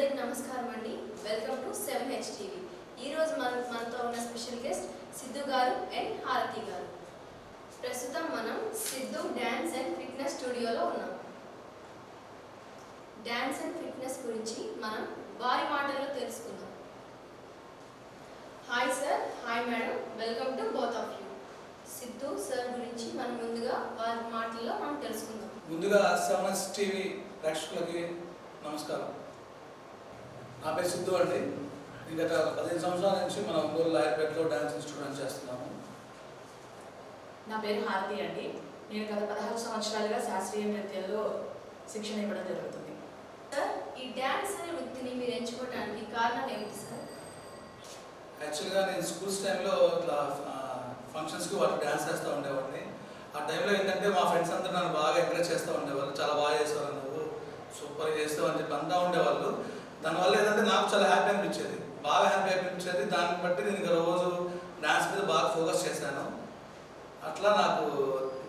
అందరికి నమస్కారం అండి. Welcome to seven H TV ఈరోజు మన మనతో ఉన్న స్పెషల్ గెస్ట్ సిద్ధు గారు అండ్ హారతి గారు. ప్రస్తుతం మనం సిద్ధు డ్యాన్స్ అండ్ ఫిట్నెస్ స్టూడియోలో ఉన్నాం. డ్యాన్స్ అండ్ ఫిట్నెస్ గురించి మనం వారి మాటల్లో తెలుసుకుందాం. Hi sir hi madam welcome to both of you Siddhu sir గురించి మనం ముందుగా వారి మాటల్లో మనం తెలుసుకుందాం. ముందుగా టీవీ ప్రేక్షకులకి నమస్కారం. నా పేరు సిద్ధు అండి. గత పదిహేను సంవత్సరాల నుంచి మన ఒంగోలు లాయర్పేటలో డ్యాన్స్ ఇన్స్టిట్యూట్ చేస్తున్నాము. నా పేరు హారతి అండి. నేను గత పదహారు సంవత్సరాలుగా శాస్త్రీయ నృత్యంలో శిక్షణ ఇవ్వడం జరుగుతుంది. సార్ ఈ డ్యాన్స్ అనే వృత్తిని మీరు ఎంచుకోవడానికి కారణం ఏమిటి సార్? యాక్చువల్గా నేను స్కూల్స్ టైంలో ఇట్లా ఫంక్షన్స్కి వాళ్ళు డ్యాన్స్ చేస్తూ ఉండేవాడిని. ఆ టైంలో ఏంటంటే మా ఫ్రెండ్స్ అందరూ నన్ను బాగా ఎంకరేజ్ చేస్తూ ఉండేవాళ్ళు. చాలా బాగా చేస్తావు నువ్వు సూపర్గా చేస్తావు అని చెప్పి అంతా ఉండేవాళ్ళు. దానివల్ల ఏంటంటే నాకు చాలా హ్యాపీ అనిపించేది. బాగా హ్యాపీ అనిపించేది. దాన్ని బట్టి నేను ఇంకా రోజు డ్యాన్స్ మీద బాగా ఫోకస్ చేశాను. అట్లా నాకు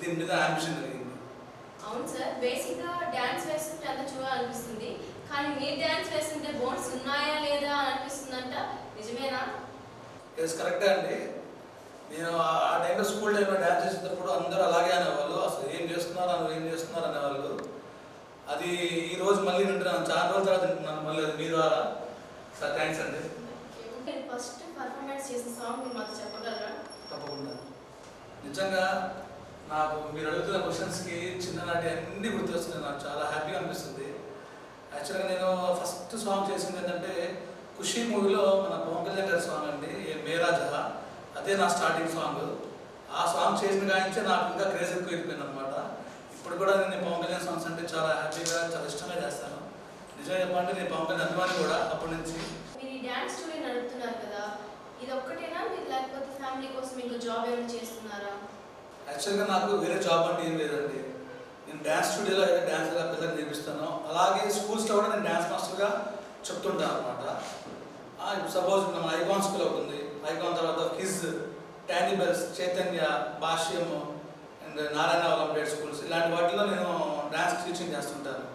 దీని మీద అంబిషన్ కలిగింది అవును సార్. బేసిక్గా డ్యాన్స్ వేస్తుంటే అంత చూడాలనిపిస్తుంది కానీ మీరు డ్యాన్స్ వేస్తుంటే బోన్స్ ఉన్నాయా లేదా అని అనిపిస్తుందంట. నిజమేనా? ఎస్ కరెక్టే అండి. నేను ఆ- టైంలో స్కూల్ టైంలో డ్యాన్స్ చేసేటప్పుడు అందరూ అలాగే అనేవాళ్ళు. అసలు ఏం చేస్తున్నారు? ఏం చేస్తున్నారు? అది ఈ రోజు మళ్ళీ వింటున్నాను చాలా రోజుల తర్వాత వింటున్నాను మళ్ళీ అది మీ ద్వారా. సార్ థ్యాంక్స్ అండి. మీరు ఫస్ట్ పర్ఫార్మెన్స్ చేసిన సాంగ్ మీరు మాకు చెప్పగలరా? తప్పకుండా. నిజంగా నాకు మీరు అడుగుతున్న క్వశ్చన్స్కి చిన్ననాటి అన్ని గుర్తొస్తున్నాయి. నాకు చాలా హ్యాపీగా అనిపిస్తుంది. యాక్చువల్గా నేను ఫస్ట్ సాంగ్ చేసింది ఏంటంటే ఖుషి మూవీలో మన పవన్ కళ్యాణ్ గారి సాంగ్ అండి ఏ మేరా జహా. అదే నా స్టార్టింగ్ సాంగ్ ఆ సాంగ్ చేసిన కానించే నాకు ఇంకా క్రేజ్ ఎక్కువ అయిపోయింది అనమాట ఇప్పుడు కూడా నేను పవన్ కళ్యాణ్ సాంగ్స్ అంటే చాలా హ్యాపీగా చాలా ఇష్టంగా చేస్తాను. నిజంగా చెప్పాలంటే నేను పవన్ కళ్యాణ్ అభిమాని కూడా అప్పటి నుంచి. మీరు డ్యాన్స్ స్టూడియో నడుపుతున్నారు కదా ఇది ఒక్కటేనా? మీరు లేకపోతే ఫ్యామిలీ కోసం ఇంకో జాబ్ ఏమైనా చేస్తున్నారా? యాక్చువల్గా నాకు వేరే జాబ్ అంటే ఏం లేదండి. నేను డ్యాన్స్ స్టూడియోలో అయితే డ్యాన్స్గా పిల్లలకు నేర్పిస్తాను అలాగే స్కూల్స్లో కూడా నేను డ్యాన్స్ మాస్టర్గా చెప్తుంటాను అనమాట సపోజ్ మన ఐకాన్ స్కూల్ అవుతుంది ఐకాన్ తర్వాత కిజ్ టానిబెల్స్ Chaitanya Bhashyam and Narayana olympiad schools ఇలాంటి వాటిలో నేను డ్యాన్స్ టీచింగ్ చేస్తుంటాను.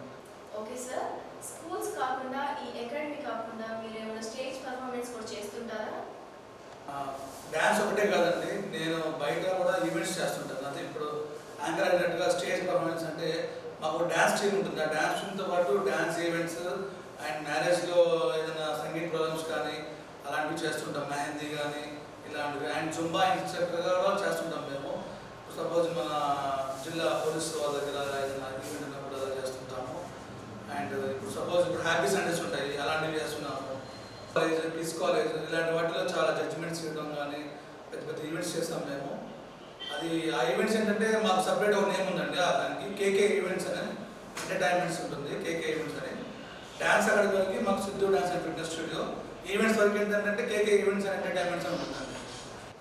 ఓకే సార్ స్కూల్స్ కాకుండా ఈ అకాడమీ కాకుండా మీరు ఏమైనా స్టేజ్ పర్ఫార్మెన్స్ కూడా చేస్తుంటారా? డ్యాన్స్ ఒకటే కాదండి. నేను బయట కూడా ఈవెంట్స్ చేస్తుంటాను. అదే ఇప్పుడు యాంకర్ అయినట్టుగా స్టేజ్ పర్ఫార్మెన్స్ అంటే మాకు డ్యాన్స్ టీమ్ ఉంటుంది. ఆ డ్యాన్స్ టీమ్తో పాటు డ్యాన్స్ ఈవెంట్స్ అండ్ మ్యారేజ్లో ఏదైనా సంగీత ప్రోగ్రామ్స్ కానీ అలాంటివి చేస్తుంటాం. మెహందీ కానీ ఇలాంటివి. అండ్ జుంబా ఇన్స్ట్రక్టర్గా కూడా చేస్తుంటాం మేము. సపోజ్ మన జిల్లా పోలీసు వాళ్ళ దగ్గర ఏదైనా అగ్రిమెంట్ ఉన్నప్పుడు అలా చేస్తుంటాము. అండ్ ఇప్పుడు సపోజ్ ఇప్పుడు హ్యాపీ సండేస్ ఉంటాయి అలాంటివి చేస్తున్నాము. కాలేజ్ పీస్ కాలేజ్ ఇలాంటి వాటిలో చాలా జడ్జిమెంట్స్ ఇవ్వడం కానీ పెద్ద పెద్ద ఈవెంట్స్ చేస్తాం మేము. అది ఆ ఈవెంట్స్ ఏంటంటే మాకు సపరేట్ ఒక నేమ్ ఉందండి ఆ దానికి కేకే ఈవెంట్స్ అని ఎంటర్టైన్మెంట్స్ ఉంటుంది కేకే ఈవెంట్స్ అని. డ్యాన్స్ అకాడమీ వరకు మాకు Siddhu dance and fitness studio events వరకు ఏంటంటే కేకే ఈవెంట్స్ అండ్ ఎంటర్టైన్మెంట్స్ అని ఉంటుందండి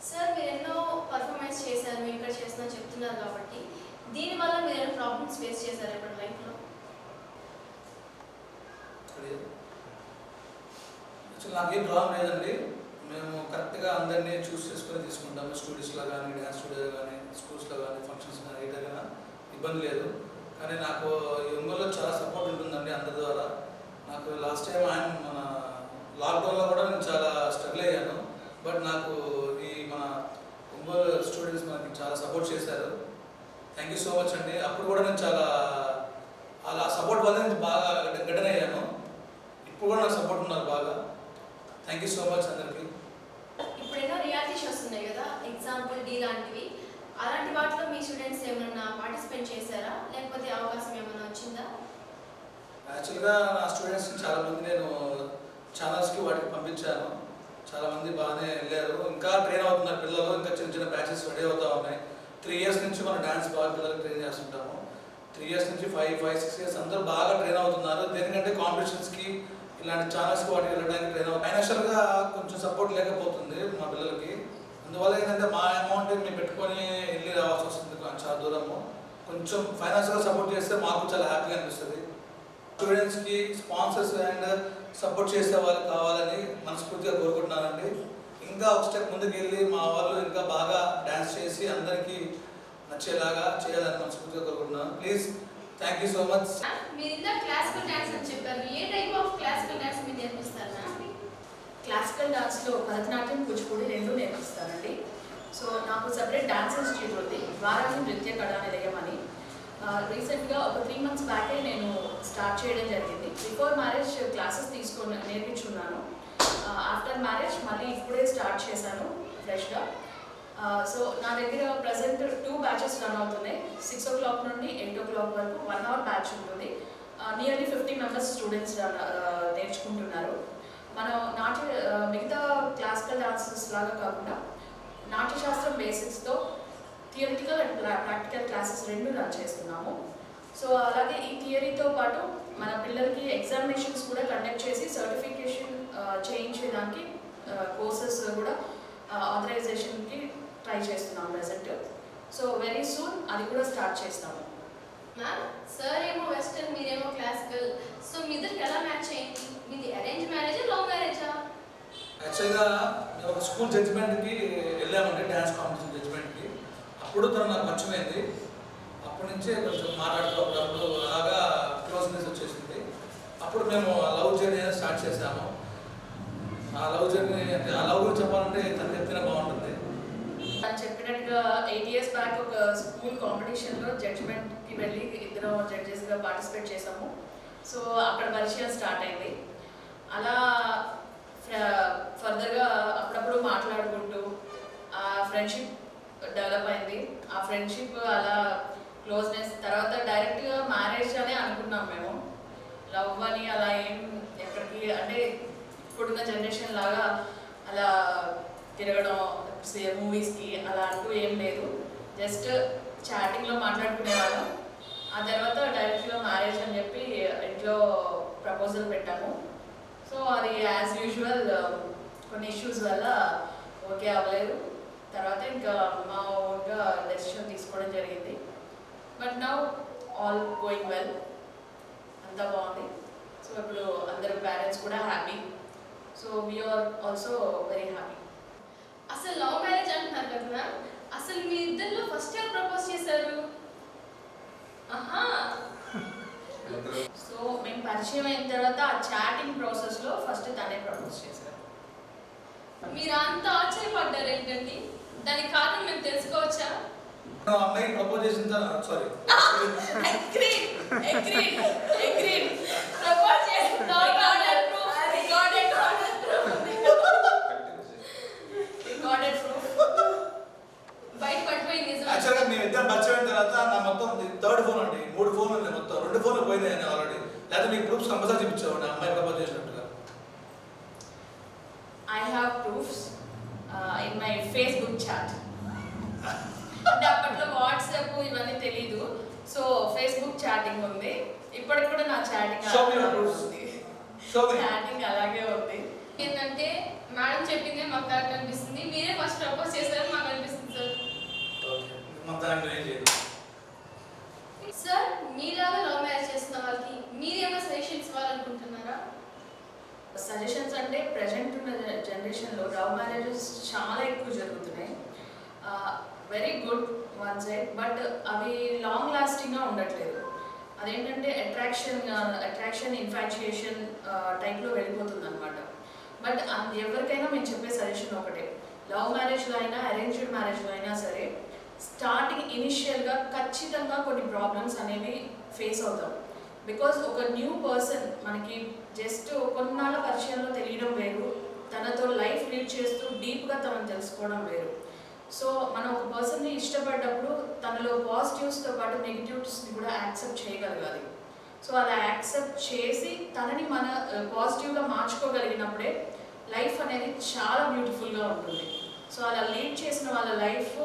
సార్ మీరు ఎన్నో పర్ఫార్మెన్స్ చేశారు మేము ఇక్కడ చేస్తున్నా చెప్తున్నారు కాబట్టి. దీనివల్ల మీరు ఏమైనా ప్రాబ్లమ్స్ ఫేస్ చేశారు ఇప్పుడు లైఫ్లో యాక్చువల్ నాకేం ప్రాబ్లం లేదండి. మేము కరెక్ట్గా అందరినీ చూస్ చేసుకొని తీసుకుంటాము స్టూడియోస్లో కానీ డ్యాన్స్ స్టూడియో కానీ స్కూల్స్లో కానీ ఫంక్షన్స్ కానీ ఏ ఇబ్బంది లేదు. కానీ నాకు ఈ ఒంగోలులో చాలా సపోర్ట్ ఉంటుందండి అందరి ద్వారా. నాకు లాస్ట్ టైం ఆయన మన లాక్డౌన్లో కూడా నేను చాలా స్ట్రగుల్ అయ్యాను. బట్ నాకు ఒంగోలు స్టూడెంట్స్ మనకి చాలా సపోర్ట్ చేశారు. థ్యాంక్ యూ సో మచ్ అండి. అప్పుడు కూడా నేను చాలా అలా సపోర్ట్ వల్ల నేను బాగా గడ్డన అయ్యాను ఇప్పుడు కూడా నాకు సపోర్ట్ ఉన్నారు బాగా. థ్యాంక్ యూ సో మచ్ అందరికీ. ఇప్పుడు ఎన్నో రియాలిటీ షోస్ ఉన్నాయి కదా ఎగ్జాంపుల్ డి లాంటివి. అలాంటి వాటిలో మీ స్టూడెంట్స్ ఏమైనా పార్టిసిపేట్ చేశారా? లేకపోతే అవకాశం ఏమైనా వచ్చిందా? యాక్చువల్గా నా స్టూడెంట్స్ని చాలామంది నేను ఛానల్స్కి వాటికి పంపించాను. చాలామంది బాగానే వెళ్ళారు. ఇంకా ట్రైన్ అవుతున్నారు పిల్లలు. ఇంకా చిన్న చిన్న బ్యాచెస్ రెడీ అవుతూ ఉన్నాయి. త్రీ ఇయర్స్ నుంచి మనం డ్యాన్స్ బాగా పిల్లలకు ట్రైన్ చేస్తుంటాము. త్రీ ఇయర్స్ నుంచి ఫైవ్ ఫైవ్ సిక్స్ ఇయర్స్ అందరూ బాగా ట్రైన్ అవుతున్నారు. దేనికంటే కాంపిటీషన్స్కి ఇలాంటి ఛానల్స్కి వాటికి వెళ్ళడానికి ట్రైన్ అవుతుంది ఫైనాన్షియల్గా కొంచెం సపోర్ట్ లేకపోతుంది మా పిల్లలకి. అందువల్ల ఏంటంటే మా అమౌంట్ మేము పెట్టుకొని వెళ్ళి రావాల్సి వస్తుంది చాలా దూరము. కొంచెం ఫైనాన్షియల్గా సపోర్ట్ చేస్తే మాకు చాలా హ్యాపీగా అనిపిస్తుంది. స్టూడెంట్స్కి స్పాన్సర్స్ అండ్ సపోర్ట్ చేసే వాళ్ళు కావాలని మనస్ఫూర్తిగా కోరుకుంటున్నానండి. ఇంకా ఒక స్టెప్ ముందుకు వెళ్ళి మా వాళ్ళు ఇంకా బాగా డ్యాన్స్ చేసి అందరికీ నచ్చేలాగా చేయాలని మనస్ఫూర్తిగా కోరుకుంటున్నాను. Please thank you so much మీరు క్లాసికల్ డాన్స్ అని చెప్పారు. A type of classical dance మీరు క్లాసికల్ డాన్స్లో భరతనాట్యం కూచిపూడి రెండు నేర్పిస్తానండి. సో నాకు సపరేట్ డాన్స్ ఇన్స్టిట్యూట్ ఉంది. వారాహి నృత్య కళా నిలయం అని. రీసెంట్గా ఒక త్రీ మంత్స్ బ్యాకే నేను స్టార్ట్ చేయడం జరిగింది. బిఫోర్ మ్యారేజ్ క్లాసెస్ తీసుకొని నేర్పించున్నాను. ఆఫ్టర్ మ్యారేజ్ మళ్ళీ ఇప్పుడే స్టార్ట్ చేశాను ఫ్రెష్గా సో నా దగ్గర ప్రజెంట్ టూ బ్యాచెస్ రన్ అవుతున్నాయి. సిక్స్ ఓ క్లాక్ నుండి ఎయిట్ ఓ క్లాక్ వరకు వన్ అవర్ బ్యాచ్ ఉంటుంది. నియర్లీ ఫిఫ్టీ మెంబర్స్ స్టూడెంట్స్ నేర్చుకుంటున్నారు. మనం నాట్య మిగతా క్లాసికల్ డాన్సెస్ లాగా కాకుండా నాట్యశాస్త్రం బేసిక్స్తో థియరిటికల్ అండ్ ప్రాక్టికల్ క్లాసెస్ రెండు రన్ చేస్తున్నాము. సో అలాగే ఈ థియరీతో పాటు మన పిల్లలకి ఎగ్జామినేషన్స్ కూడా కండక్ట్ చేసి సర్టిఫికేషన్ చేయించడానికి కోర్సెస్ కూడా ఆథరైజేషన్కి ట్రై చేస్తున్నాం ప్రజెంట్ సో వెరీ సూన్ అది కూడా స్టార్ట్ చేస్తాము. మ్యామ్ సార్ ఏమో వెస్టర్న్ మీరేమో క్లాసికల్ సో మీ ఇద్దరికి ఎలా మ్యాచ్ అయింది? మీది అరేంజ్ మ్యారేజా లవ్ మ్యారేజా యాక్చువల్గా మేము ఒక స్కూల్ జడ్జిమెంట్కి వెళ్ళామండి డ్యాన్స్ కాంపిటీషన్ జడ్జిమెంట్కి అప్పుడు తను నాకు పరిచయమైంది అప్పటి నుంచే కొంచెం మాట్లాడుకోవడం బాగా అలాగా క్లోజ్నెస్ వచ్చేసింది. అప్పుడు మేము లవ్ జర్నీ అనేది స్టార్ట్ చేసాము ఆ లవ్ జర్నీ అంటే ఆ లవ్ గురించి చెప్పాలంటే తను చెప్తేనే బాగుంటుంది. తను చెప్పినట్టుగా ఎయిట్ ఇయర్స్ బ్యాక్ ఒక స్కూల్ కాంపిటీషన్లో జడ్జిమెంట్కి వెళ్ళి ఇద్దరు జడ్జెస్గా పార్టిసిపేట్ చేసాము సో అక్కడ పరిచయం స్టార్ట్ అయింది. అలా ఫర్దర్గా అప్పుడప్పుడు మాట్లాడుకుంటూ ఫ్రెండ్షిప్ డెవలప్ అయింది. ఆ ఫ్రెండ్షిప్ అలా క్లోజ్నెస్ తర్వాత డైరెక్ట్గా మ్యారేజ్ అనే అనుకున్నాం మేము. లవ్ అని అలా ఏం ఎక్కడికి అంటే ఇప్పుడున్న జనరేషన్ లాగా అలా తిరగడం మూవీస్కి అలా అంటూ ఏం లేదు. జస్ట్ చాటింగ్లో మాట్లాడుకునేవాళ్ళం. ఆ తర్వాత డైరెక్ట్గా మ్యారేజ్ అని చెప్పి ఇంట్లో ప్రపోజల్ పెట్టాము. సో అది యాజ్ యూజువల్ కొన్ని ఇష్యూస్ వల్ల ఓకే అవ్వలేదు. తర్వాత ఇంకా మా ఓన్గా డెసిషన్ తీసుకోవడం జరిగింది. But now all going well అంతా బాగుంది. సో ఇప్పుడు అందరు పేరెంట్స్ కూడా happy so we are also very happy అసలు లవ్ మ్యారేజ్ అంటున్నారు కదా మ్యామ్ అసలు మీ ఇద్దరిలో ఫస్ట్ ఎవరు ప్రపోజ్ చేశారు. ఆహా. సో మేము పరిచయం అయిన తర్వాత ఆ చాటింగ్ ప్రాసెస్లో ఫస్ట్ తనే ప్రపోజ్ చేశారు. మీరు అంత ఆశ్చర్యపడ్డారు ఏంటండి? దానికి కారణం మేము తెలుసుకోవచ్చా? మనం అమ్మాయికి ప్రపోజ్ చేసిన సారీ agreed. ఫేస్బుక్ చాటింగ్ ఉంది. ఇప్పటికి కూడా నా చాటింగ్. చాటింగ్ అలాగే ఉంది. ఏంటంటే మేడం చెప్పిందే మాకు కరెక్ట్ అనిపిస్తుంది. మీరే ఫస్ట్ ప్రపోజ్ చేశారని మాకు అనిపిస్తుంది సార్ సార్ మీలాగా లవ్ మ్యారేజ్ చేస్తున్న వాళ్ళకి మీరేమైనా సజెషన్స్ ఇవ్వాలనుకుంటున్నారా? సజెషన్స్ అంటే ప్రజెంట్ ఉన్న జనరేషన్లో లవ్ మ్యారేజెస్ చాలా ఎక్కువ జరుగుతున్నాయి. Very good one side but అవి లాంగ్ లాస్టింగ్గా ఉండట్లేదు. అదేంటంటే అట్రాక్షన్ అట్రాక్షన్ ఇన్ఫాక్చుయేషన్ టైప్లో వెళ్ళిపోతుంది అనమాట బట్ ఎవరికైనా మేము చెప్పే సజెషన్ ఒకటే. లవ్ మ్యారేజ్లో అయినా అరేంజ్డ్ మ్యారేజ్లో అయినా సరే స్టార్టింగ్ ఇనిషియల్గా ఖచ్చితంగా కొన్ని ప్రాబ్లమ్స్ అనేవి ఫేస్ అవుతాం. బికాజ్ ఒక న్యూ పర్సన్ మనకి జస్ట్ కొన్నాళ్ళ పరిచయంలో తెలియడం వేరు తనతో లైఫ్ లీడ్ చేస్తూ డీప్గా తనను తెలుసుకోవడం వేరు. సో మనం ఒక పర్సన్ని ఇష్టపడ్డప్పుడు తనలో పాజిటివ్స్తో పాటు నెగిటివ్స్ని కూడా యాక్సెప్ట్ చేయగలగాలి. సో అలా యాక్సెప్ట్ చేసి తనని మన పాజిటివ్గా మార్చుకోగలిగినప్పుడే లైఫ్ అనేది చాలా బ్యూటిఫుల్గా ఉంటుంది. సో అలా లీడ్ చేసిన వాళ్ళ లైఫ్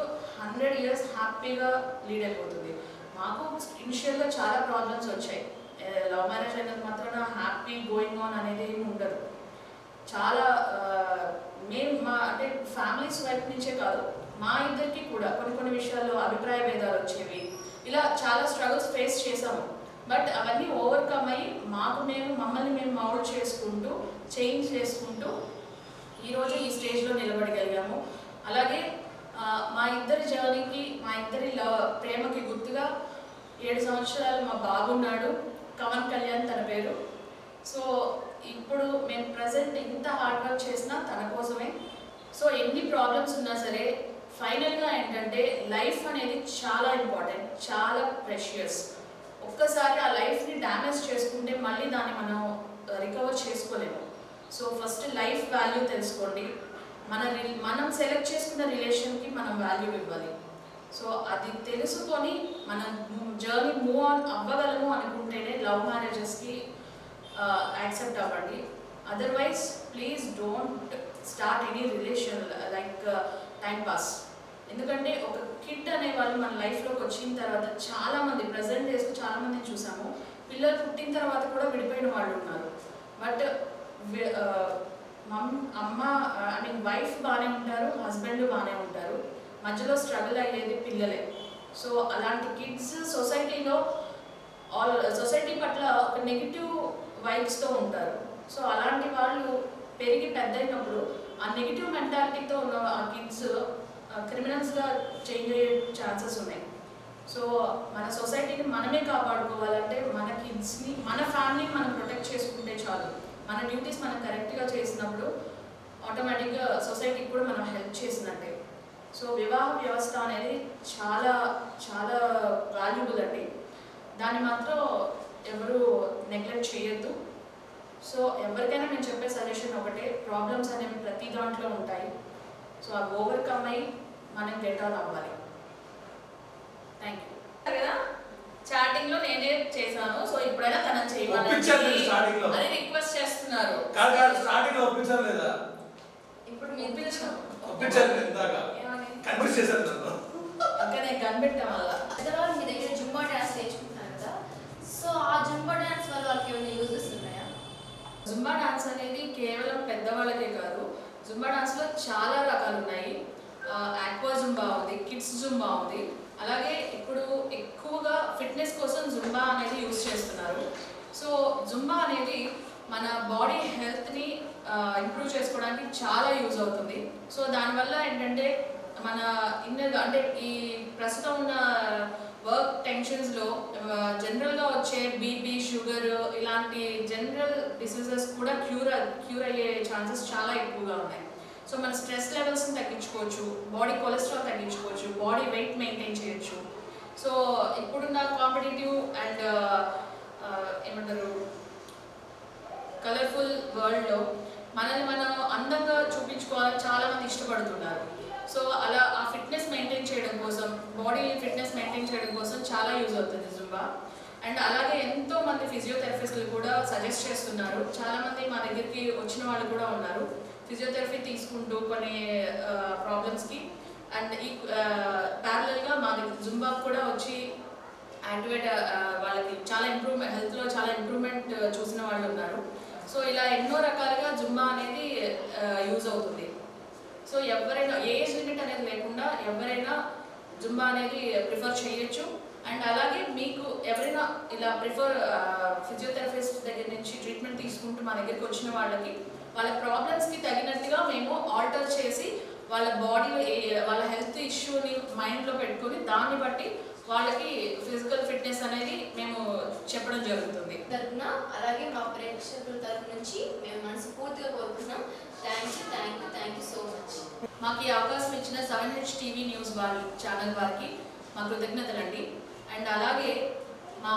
హండ్రెడ్ ఇయర్స్ హ్యాపీగా లీడ్ అయిపోతుంది. మాకు ఇనిషియల్గా చాలా ప్రాబ్లమ్స్ వచ్చాయి. లవ్ మ్యారేజ్ అయినంత మాత్రాన హ్యాపీ గోయింగ్ ఆన్ అనేది ఏమి ఉండదు. చాలా మేము మా అంటే ఫ్యామిలీస్ వైపు నుంచే కాదు మా ఇద్దరికి కూడా కొన్ని కొన్ని విషయాల్లో అభిప్రాయ భేదాలు వచ్చేవి ఇలా చాలా స్ట్రగుల్స్ ఫేస్ చేసాము బట్ అవన్నీ ఓవర్కమ్ అయ్యి మాకు మేము మమ్మల్ని మేము మౌల్డ్ చేసుకుంటూ చేంజ్ చేసుకుంటూ ఈరోజు ఈ స్టేజ్లో నిలబడగలిగాము. అలాగే మా ఇద్దరి జర్నీకి మా ఇద్దరి లవ్ ప్రేమకి గుర్తుగా ఏడు సంవత్సరాలు మా బాబున్నాడు కవన్ కళ్యాణ్ తన పేరు. సో ఇప్పుడు మేము ప్రజెంట్ ఇంత హార్డ్ వర్క్ చేసినా తన కోసమే. సో ఎన్ని ప్రాబ్లమ్స్ ఉన్నా సరే ఫైనల్గా ఏంటంటే లైఫ్ అనేది చాలా ఇంపార్టెంట్ చాలా ప్రెషియస్. ఒక్కసారి ఆ లైఫ్ని డ్యామేజ్ చేసుకుంటే మళ్ళీ దాన్ని మనం రికవర్ చేసుకోలేము. సో ఫస్ట్ లైఫ్ వాల్యూ తెలుసుకోండి. మన మనం సెలెక్ట్ చేసుకున్న రిలేషన్కి మనం వాల్యూ ఇవ్వాలి. సో అది తెలుసుకొని మన జర్నీ మూవ్ ఆన్ అవ్వగలము అనుకుంటేనే లవ్ మ్యారేజెస్కి యాక్సెప్ట్ అవ్వండి. Otherwise please don't start any relation like timepass ఎందుకంటే ఒక కిడ్ అనే వాళ్ళు మన లైఫ్లోకి వచ్చిన తర్వాత చాలామంది ప్రజెంట్ డేస్లో చాలామందిని చూసాము. పిల్లలు పుట్టిన తర్వాత కూడా విడిపోయిన వాళ్ళు ఉన్నారు. బట్ మమ్ అమ్మ ఐ మీన్ వైఫ్ బాగానే ఉంటారు హస్బెండ్ బాగానే ఉంటారు. మధ్యలో స్ట్రగుల్ అయ్యేది పిల్లలే. సో అలాంటి కిడ్స్ సొసైటీలో ఆల్ సొసైటీ పట్ల ఒక నెగిటివ్ వైబ్స్తో ఉంటారు. సో అలాంటి వాళ్ళు పెరిగి పెద్ద అయినప్పుడు ఆ నెగిటివ్ మెంటాలిటీతో ఉన్న ఆ కిడ్స్ క్రిమినల్స్గా చేంజ్ అయ్యే ఛాన్సెస్ ఉన్నాయి. సో మన సొసైటీని మనమే కాపాడుకోవాలంటే మన కిడ్స్ని మన ఫ్యామిలీని మనం ప్రొటెక్ట్ చేసుకుంటే చాలు. మన డ్యూటీస్ మనం కరెక్ట్గా చేసినప్పుడు ఆటోమేటిక్గా సొసైటీకి కూడా మనం హెల్ప్ చేసినట్టే. సో వివాహ వ్యవస్థ అనేది చాలా చాలా వాల్యుబుల్ అండి. దాన్ని మాత్రం ఎవరు నెగ్లెక్ట్ చేయొద్దు. సో ఎవరికైనా నేను చెప్పే సజెషన్ ఒకటే ప్రాబ్లమ్స్ అనేవి ప్రతి దాంట్లో ఉంటాయి. సో అవి ఓవర్కమ్ అయ్యి మనం గెట్ ఆన్ అవ్వాలి. థ్యాంక్ యూ కదా? చాటింగ్లో నేనే చేశాను సో ఇప్పుడైనా తనని చేయమని. అది రిక్వెస్ట్ చేస్తున్నారు. కాదు కాదు స్టార్టింగ్లో ఒప్పించాను లేదా? ఇప్పుడు ఒప్పించాను ఒప్పించాను నేను ఇందాక. కన్విన్స్ చేశాను నన్ను. ఇంకా నేను కనిపెట్టాం వల్ల పెద్దవాళ్ళు మీ దగ్గర జుంబా డ్యాన్స్ నేర్చుకుంటున్నారు కదా? సో ఆ జుంబా డ్యాన్స్ వల్ల వాళ్ళకి ఏమైనా యూజెస్ జుంబా డాన్స్ అనేది కేవలం పెద్దవాళ్ళకే కాదు జుంబా డాన్స్లో చాలా రకాలు ఉన్నాయి ఆక్వా జుంబా ఉంది కిడ్స్ జుంబా ఉంది. అలాగే ఇప్పుడు ఎక్కువగా ఫిట్నెస్ కోసం జుంబా అనేది యూజ్ చేస్తున్నారు. సో జుంబా అనేది మన బాడీ హెల్త్ని ఇంప్రూవ్ చేసుకోవడానికి చాలా యూజ్ అవుతుంది. సో దానివల్ల ఏంటంటే మన ఇన్నర్ అంటే ఈ ప్రస్తుతం ఉన్న వర్క్ టెన్షన్స్లో జనరల్గా వచ్చే బీపీ షుగర్ ఇలాంటి జనరల్ డిసీజెస్ కూడా క్యూర్ క్యూర్ అయ్యే ఛాన్సెస్ చాలా ఎక్కువగా ఉన్నాయి. సో మన స్ట్రెస్ లెవెల్స్ని తగ్గించుకోవచ్చు బాడీ కొలెస్ట్రాల్ తగ్గించుకోవచ్చు బాడీ వెయిట్ మెయింటైన్ చేయొచ్చు. సో ఇప్పుడున్న కాంపిటేటివ్ అండ్ ఏమంటారు కలర్ఫుల్ వరల్డ్లో మనల్ని మనం అందంగా చూపించుకోవాలని చాలామంది ఇష్టపడుతున్నారు. సో అలా ఆ ఫిట్నెస్ మెయింటైన్ చేయడం కోసం బాడీ ఫిట్నెస్ మెయింటైన్ చేయడం కోసం చాలా యూజ్ అవుతుంది జుంబా అండ్ అలాగే ఎంతో మంది ఫిజియోథెరపిస్టులు కూడా సజెస్ట్ చేస్తున్నారు. చాలా మంది మా దగ్గరికి వచ్చిన వాళ్ళు కూడా ఉన్నారు. ఫిజియోథెరపీ తీసుకుంటూ కొన్ని ప్రాబ్లమ్స్కి అండ్ ఈ ప్యారలల్గా మా దగ్గర జుంబా కూడా వచ్చి యాక్టివేట్ వాళ్ళకి చాలా ఇంప్రూవ్మెంట్ హెల్త్లో చాలా ఇంప్రూవ్మెంట్ చూసిన వాళ్ళు ఉన్నారు. సో ఇలా ఎన్నో రకాలుగా జుంబా అనేది యూజ్ అవుతుంది. సో ఎవరైనా ఏజ్ లిమిట్ అనేది లేకుండా ఎవరైనా జుంబా అనేది ప్రిఫర్ చేయొచ్చు. అండ్ అలాగే మీకు ఎవరైనా ఇలా ప్రిఫర్ ఫిజియోథెరపిస్ట్ దగ్గర నుంచి ట్రీట్మెంట్ తీసుకుంటూ మా దగ్గరికి వచ్చిన వాళ్ళకి వాళ్ళ ప్రాబ్లమ్స్కి తగినట్టుగా మేము ఆల్టర్ చేసి వాళ్ళ బాడీ వాళ్ళ హెల్త్ ఇష్యూని మైండ్లో పెట్టుకొని దాన్ని బట్టి వాళ్ళకి ఫిజికల్ ఫిట్నెస్ అనేది మేము చెప్పడం జరుగుతుంది. తరపున అలాగే మా ప్రేక్షకుల తరపు నుంచి మేము మనస్ఫూర్తిగా కోరుకుంటున్నాం. Thank you thank you thank you so much మాకు ఈ అవకాశం ఇచ్చిన సెవెన్ హెచ్ టీవీ న్యూస్ వారి ఛానల్ వారికి మా కృతజ్ఞతలండి. అండ్ అలాగే మా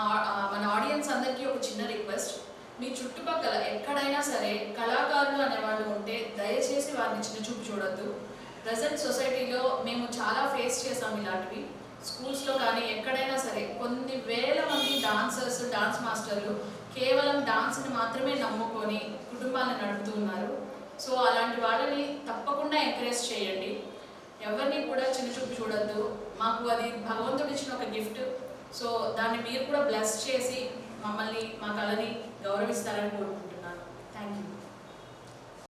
మన ఆడియన్స్ అందరికీ ఒక చిన్న రిక్వెస్ట్. మీ చుట్టుపక్కల ఎక్కడైనా సరే కళాకారులు అనేవాళ్ళు ఉంటే దయచేసి వారిని చిన్న చూపు చూడొద్దు. ప్రజెంట్ సొసైటీలో మేము చాలా ఫేస్ చేసాం ఇలాంటివి. స్కూల్స్లో కానీ ఎక్కడైనా సరే కొన్ని వేల మంది డాన్సర్స్ డాన్స్ మాస్టర్లు కేవలం డాన్స్ని మాత్రమే నమ్ముకొని కుటుంబాలను నడుపుతూ ఉన్నారు. సో అలాంటి వాళ్ళని తప్పకుండా ఎంకరేజ్ చేయండి. ఎవరిని కూడా చిన్న చూపు చూడొద్దు. మాకు అది భగవంతుడు ఇచ్చిన ఒక గిఫ్ట్. సో దాన్ని మీరు కూడా బ్లెస్ చేసి మమ్మల్ని మా కళని గౌరవిస్తారని కోరుకుంటున్నాను. Thank you